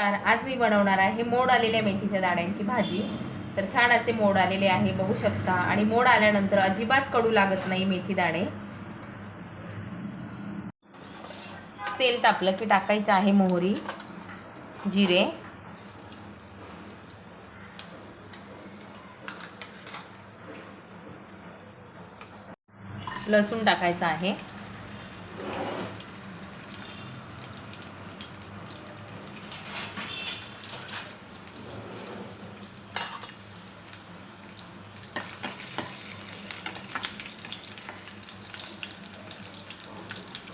Car आज मी बनवणार आहे मोड आलेल्या मेथीच्या दाण्यांची भाजी. तर छान असे मोड आलेले आहे बघू शकता. आणि मोड आल्यानंतर अजिबात कडू लागत नाही मेथी दाणे. तेल तापलं की टाकायचं आहे मोहरी जिरे. लसूण टाकायचं आहे.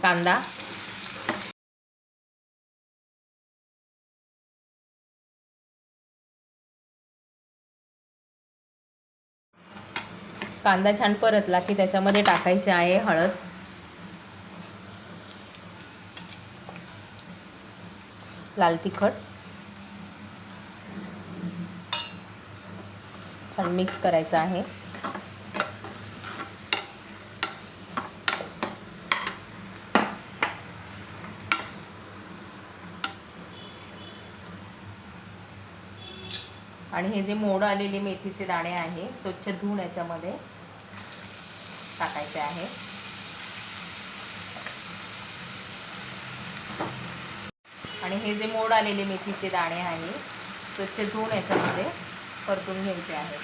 कांदा कांदा छान परतला की त्याच्यामध्ये टाकायचे आहे हळद. लाल तिखट. छान मिक्स करायचं आहे. आणि हे जे मोड आलेले मेथीचे दाणे आहे स्वच्छ धुवून याच्यामध्ये टाकायचे आहे. आणि हे जे मोड आलेले मेथीचे दाणे आहे स्वच्छ धुवून याच्यामध्ये परतून घ्यायचे आहे.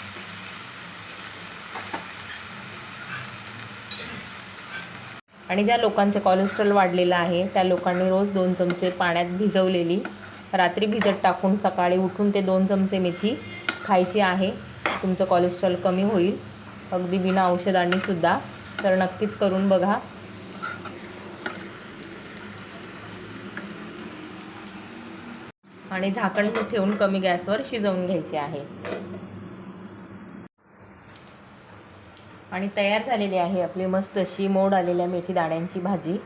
आणि ज्या लोकांचे कोलेस्ट्रॉल वाढलेलं आहे त्या लोकांनी रोज दोन चमचे पाण्यात भिजवलेली रात्री भिजत टाकून सकाळी उठून ते दोन चमचे मेथी खायची आहे. तुमचं कोलेस्ट्रॉल कमी होईल. अगदी बिना औषधांनी सुद्धा. तर नक्कीच करून बघा. आणि झाकण ठेवून कमी गॅसवर शिजवून घ्यायचे आहे. आणि तयार झालेली आहे आपली मस्त अशी मोड आलेल्या मेथी दाण्यांची भाजी.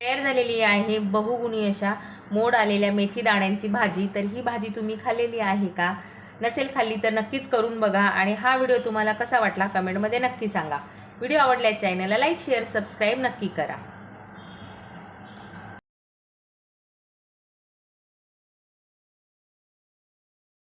तयार झालेली आहे. बहुगुणी अशा मोड आलेल्या मेथी दाण्यांची भाजी. तर ही भाजी तुम्ही खाल्लेली आहे का? नसेल खाल्ली तर नक्कीच करून बघा आणि हा व्हिडिओ तुम्हाला कसा वाटला कमेंटमध्ये नक्की सांगा. व्हिडिओ आवडल्यास चॅनलला लाईक शेअर सबस्क्राईब नक्की करा.